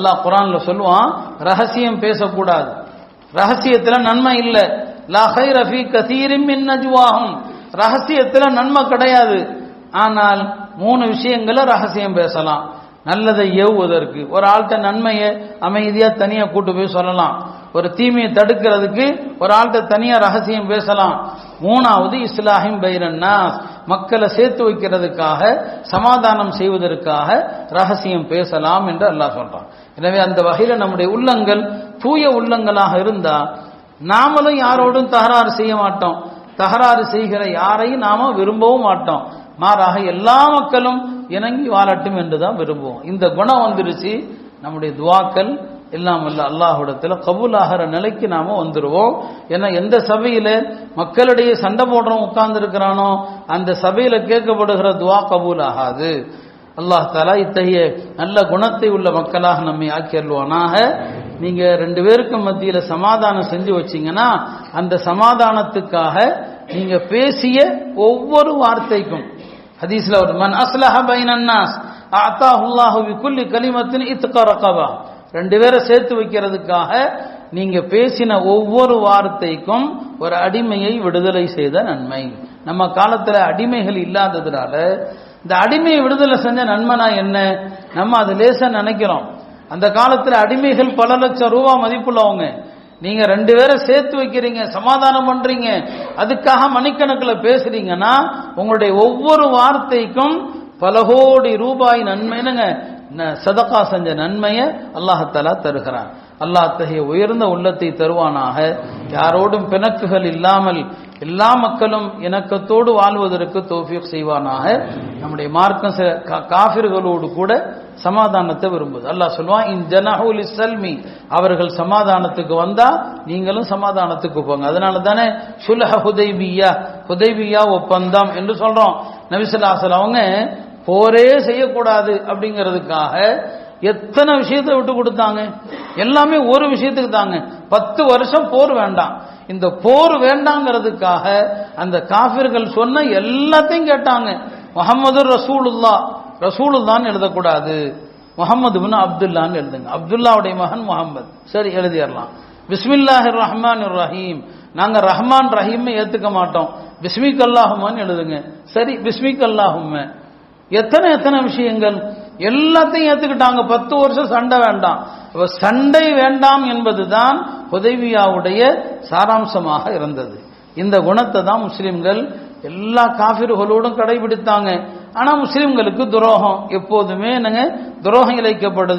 அல்லாஹ் குரான்ல சொல்லுவான் ரகசியம் பேசக்கூடாது. ரகசியத்துல நன்மை இல்ல. லஹை ரஃபி கசீரிம் நஜ்வாகும் மின் ரகசியத்துல நன்மை கிடையாது. ஆனால் மூணு விஷயங்களை ரகசியம் பேசலாம். நல்லதை ஏவுவதற்கு. ஒரு ஆள்கிட்ட நன்மையை அமைதியா தனியா கூட்டு போய் சொல்லலாம். ஒரு தீமையை தடுக்கிறதுக்கு ஒரு ஆள்கிட்ட தனியா ரகசியம் பேசலாம். மூணாவது இஸ்லாஹிம் பைரன்னா மக்களை சேர்த்து வைக்கிறதுக்காக சமாதானம் செய்வதற்காக ரகசியம் பேசலாம் என்று அல்லாஹ் சொல்றான். எனவே அந்த வகையில் நம்முடைய உள்ளங்கள் தூய உள்ளங்களாக இருந்தா நாமளும் யாரோடும் தகராறு செய்ய மாட்டோம். தகராறு செய்கிற யாரையும் நாம விரும்பவும் மாட்டோம். மாறாக எல்லா மக்களும் இணங்கி வாழட்டும் என்றுதான் விரும்புவோம். இந்த குணம் வந்துருச்சு நம்முடைய துவாக்கள் எல்லாம் வல்ல அல்லாஹ்விடத்துல கபூலாகிற நிலைக்கு நாம வந்துடுவோம் ஏன்னா எந்த சபையில மக்களிடையே சண்டை போடுறோம் உட்கார்ந்து இருக்கிறானோ அந்த சபையில கேட்கப்படுகிற துவா கபூல் ஆகாது அல்லாஹ் தலா இத்தகைய நல்ல குணத்தை உள்ள மக்களாக நம்மை ஆக்கியல்வானாக நீங்க ரெண்டு பேருக்கும் மத்தியில சமாதானம் செஞ்சு வச்சீங்கன்னா அந்த சமாதானத்துக்காக நீங்க பேசிய ஒவ்வொரு வார்த்தைக்கும். ஹதீஸ்ல ஒரு மன் அஸ்லஹ பைனன்னாஸ் அத்தாஹுல்லாஹு குல்லி கலிமத்தின் இத்கா ரகபா. ரெண்டு பேரை சேர்த்து வைக்கிறதுக்காக நீங்க பேசின ஒவ்வொரு வார்த்தைக்கும் ஒரு அடிமையை விடுதலை செய்த நன்மை. நம்ம காலத்துல அடிமைகள் இல்லாததுனால இந்த அடிமையை விடுதலை செஞ்ச நன்மைனா என்ன? நம்ம அது லேசா நினைக்கிறோம். அந்த காலத்துல அடிமைகள் பல லட்சம் ரூபா மதிப்புள்ளவங்க நீங்க ரெண்டு பேரை சேர்த்து வைக்கிறீங்க சமாதானம் பண்றீங்க அதுக்காக மணிக்கணக்கில் பேசுறீங்கன்னா உங்களுடைய ஒவ்வொரு வார்த்தைக்கும் பல கோடி ரூபாய் நன்மைனுங்க சதகா செஞ்ச நன்மையை அல்லாஹத்தாலா தருகிறான். அல்லாஹ் அத்தகைய உயர்ந்த உள்ளத்தை தருவானாக. யாரோடும் பிணக்குகள் இல்லாமல் எல்லா மக்களும் இணக்கத்தோடு வாழ்வதற்கு தோஃபிக் செய்வானாக. நம்முடைய மார்க்கம் காஃபிர்களோடு கா- கூட சமாதானத்தை விரும்புது. அல்லாஹ் சொல்லுவான் இன் ஜனஹுல் சல்மி அவர்கள் சமாதானத்துக்கு வந்தா நீங்களும் சமாதானத்துக்கு போங்க. அதனால தானே சுலஹ ஹுதைபியா ஹுதைபியா ஒப்பந்தம் என்று சொல்றோம். நபிசுல்லாசல் அவங்க போரே செய்யக்கூடாது அப்படிங்கிறதுக்காக எத்தனை விஷயத்தை விட்டு கொடுத்தாங்க? எல்லாமே ஒரு விஷயத்துக்கு தாங்க. பத்து வருஷம் போர் வேண்டாம். இந்த போர் வேண்டாங்கிறதுக்காக அந்த காபிர்கள் சொன்ன எல்லாத்தையும் கேட்டாங்க. முகமது ரசூலுல்லா. ரசூலுல்லான்னு எழுதக்கூடாது. முகமது பின் அப்துல்லான்னு எழுதுங்க. அப்துல்லாவுடைய மகன் முகமது சரி எழுதிடலாம். பிஸ்மில்லாஹிர் ரஹ்மான் ரஹீம். நாங்க ரஹ்மான் ரஹீம் ஏத்துக்க மாட்டோம். பிஸ்மிக் அல்லாஹுமான்னு எழுதுங்க. சரி பிஸ்மிக் அல்லாஹுமே எத்தனை எத்தனை விஷயங்கள்? எல்லாத்தையும் ஏத்துக்கிட்டாங்க. பத்து வருஷம் சண்டை வேண்டாம். இப்போ சண்டை வேண்டாம் என்பதுதான் உதவியாவுடைய சாராம்சமாக இருந்தது. இந்த குணத்தை தான் முஸ்லிம்கள் எல்லா காபிர்களோடும் கடைபிடித்தாங்க. ஆனா முஸ்லிம்களுக்கு துரோகம் எப்போதுமே என்னங்க? துரோகம் இழைக்கப்படுது.